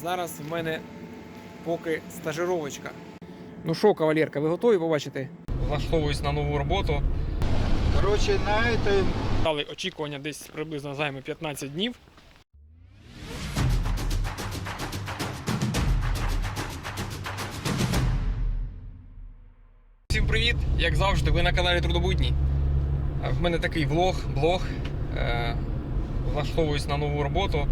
Зараз в мене поки стажировочка. Ну що, кавалерка, ви готові побачити? Влаштовуюсь на нову роботу. Короче, на Дали очікування десь приблизно займе 15 днів. Всім привіт! Як завжди, ви на каналі Трудобудні. В мене такий влог, блог. Е, Влаштовуюсь на нову роботу.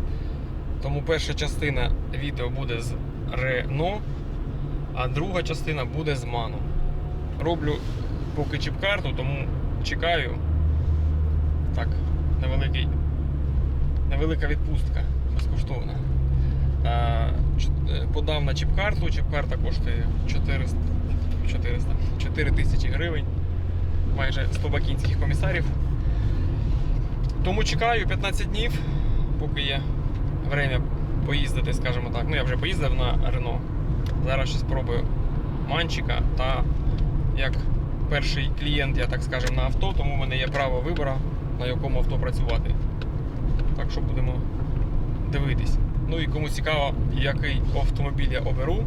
Тому перша частина відео буде з Рено, а друга частина буде з Ману. Роблю поки чіп-карту, тому чекаю. Так, невеликий, невелика відпустка безкоштовна. Е, е, Подав на чіп-карту. Чіп-карта коштує 400, 400, 4 тисячі гривень, майже 100 бакінських комісарів. Тому чекаю 15 днів, поки є время поїздити, скажімо так. Ну, я вже поїздив на Рено. Зараз ще спробую манчика та як перший клієнт, я так скажем, на авто, тому в мене є право вибору, на якому авто працювати. Так що будемо дивитись. Ну і кому цікаво, який автомобіль я оберу,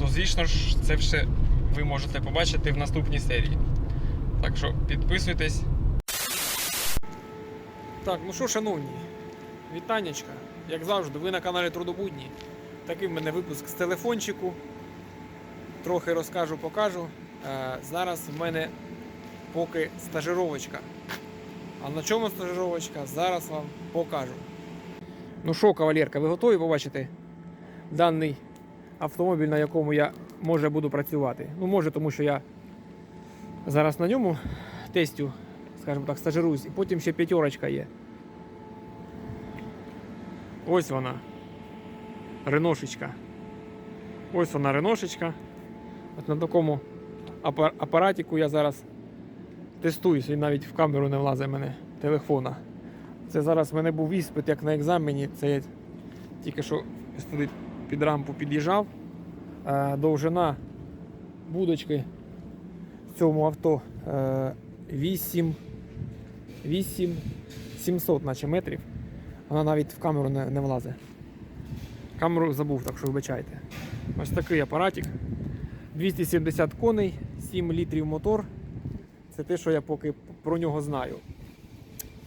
то звісно ж це все ви можете побачити в наступній серії. Так що підписуйтесь. Так, ну що, шановні, вітаннячка. Як завжди, ви на каналі Трудобудні. Такий в мене випуск з телефончику. Трохи розкажу, покажу. Е, зараз в мене поки стажировочка. А на чому стажировочка? Зараз вам покажу. Ну що, кавалерка, ви готові побачити даний автомобіль, на якому я може буду працювати? Ну, може, тому що я зараз на ньому тестю, скажімо так, стажируюсь, і потім ще п'ятерочка є. Ось вона. Реношечка. Ось вона реношечка. От на такому апар- апаратику я зараз тестуюсь, він навіть в камеру не влазить мене телефона. Це зараз в мене був іспит, як на екзамені. Це я тільки що туди під рампу під'їжджав. Е, Довжина будочки в цьому авто е, 8, 8 700 наче метрів. Вона навіть в камеру не, не влазить. Камеру забув, так що вибачайте. Ось такий апаратик. 270 коней, 7 літрів мотор. Це те, що я поки про нього знаю.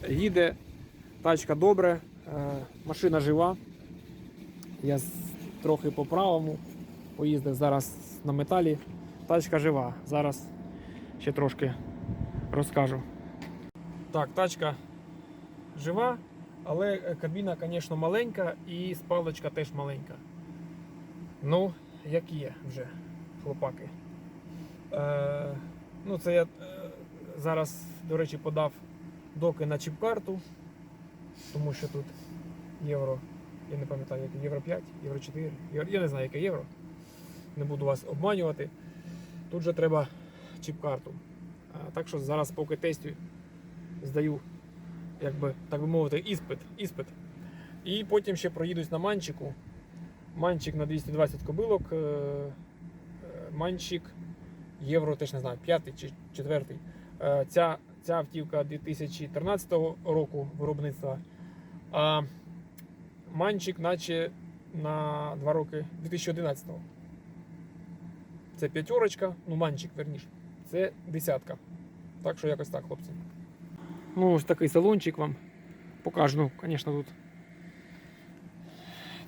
Їде тачка добре, е, машина жива. Я трохи по правому поїздив зараз на металі. Тачка жива. Зараз ще трошки розкажу. Так, тачка жива, але кабіна, звісно, маленька і спалочка теж маленька. Ну, як є вже, хлопаки. Е, ну, це я е, зараз, до речі, подав доки на чіп-карту, тому що тут євро, я не пам'ятаю, яке євро 5, євро 4, євро, я не знаю, яке євро. Не буду вас обманювати. Тут же треба чіп-карту. Так що зараз поки тестю здаю, як би, так би мовити, іспит. іспит. І потім ще проїдусь на манчику. Манчик на 220 кобилок. е, е, Манчик євро, теж не знаю, п'ятий чи четвертий. Е, Ця, ця автівка 2013 року виробництва. А манчик, наче на 2 роки 2011-го. Це п'ятерочка, ну манчик верніше. Це десятка. Так що якось так, хлопці. Ну, ось такий салончик вам покажу. Ну, звісно, тут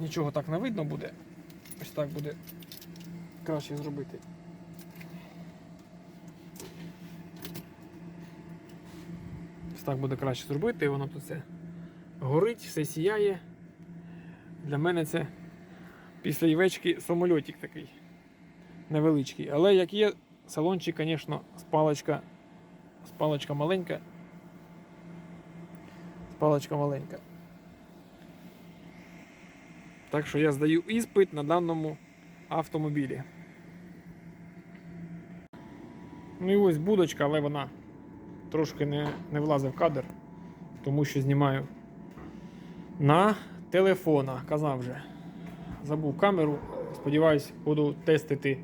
нічого так не видно буде. Ось так буде краще зробити. Ось так буде краще зробити, воно тут все горить, все сіяє. Для мене це після івечки самольотик такий невеличкий. Але як є, салончик, звісно, спалочка, спалочка маленька. Спалочка маленька. Так що я здаю іспит на даному автомобілі. Ну і ось будочка, але вона трошки не, не влазить в кадр, тому що знімаю на телефона. Казав вже. Забув камеру. Сподіваюсь, буду тестити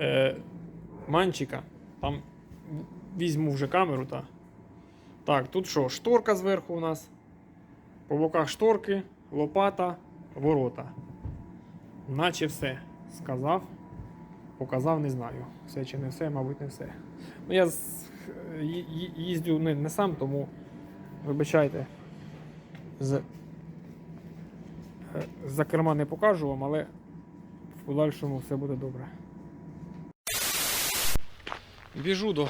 е, манчика. Там візьму вже камеру. Та. Так, тут що? Шторка зверху у нас. По боках шторки, лопата, ворота. Наче все сказав, показав, не знаю. Все чи не все, мабуть, не все. Ну, я їздю не, не сам, тому вибачайте. З, е, за керма не покажу вам, але в подальшому все буде добре. Біжу до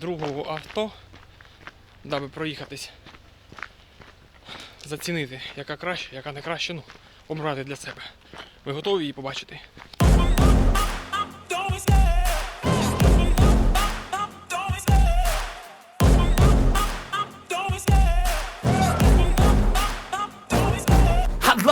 другого авто, даби проїхатись. Зацінити, яка краще, яка не краще, ну, обрати для себе. Ви готові її побачити?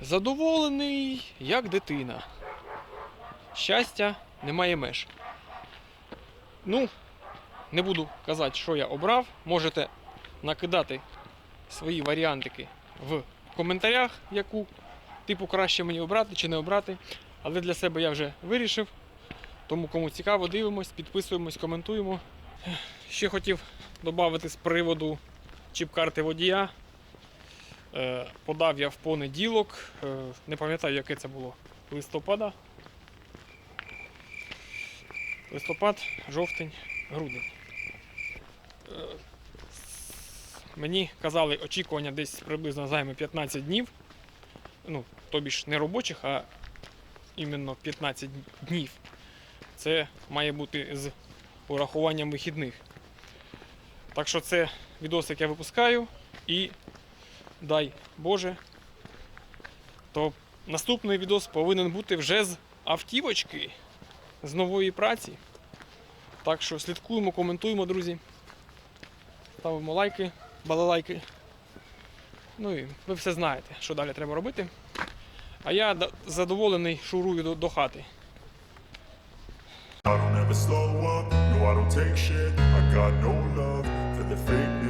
задоволений, як дитина. Щастя немає меж. Ну, не буду казати, що я обрав. Можете накидати свої варіантики в коментарях, яку типу краще мені обрати чи не обрати. Але для себе я вже вирішив. Тому кому цікаво, дивимось, підписуємось, коментуємо. Ще хотів додати з приводу чіп-карти водія. Е, подав я в понеділок. Е, не пам'ятаю, яке це було листопада. Листопад, жовтень, грудень. Е, мені казали, очікування десь приблизно займе 15 днів. Ну, тобі ж не робочих, а іменно 15 днів. Це має бути з урахуванням вихідних. Так що це відосик я випускаю і дай Боже, то наступний відос повинен бути вже з автівочки, з нової праці. Так що слідкуємо, коментуємо, друзі. Ставимо лайки, балалайки. Ну і ви все знаєте, що далі треба робити. А я задоволений шурую до, до хати. I don't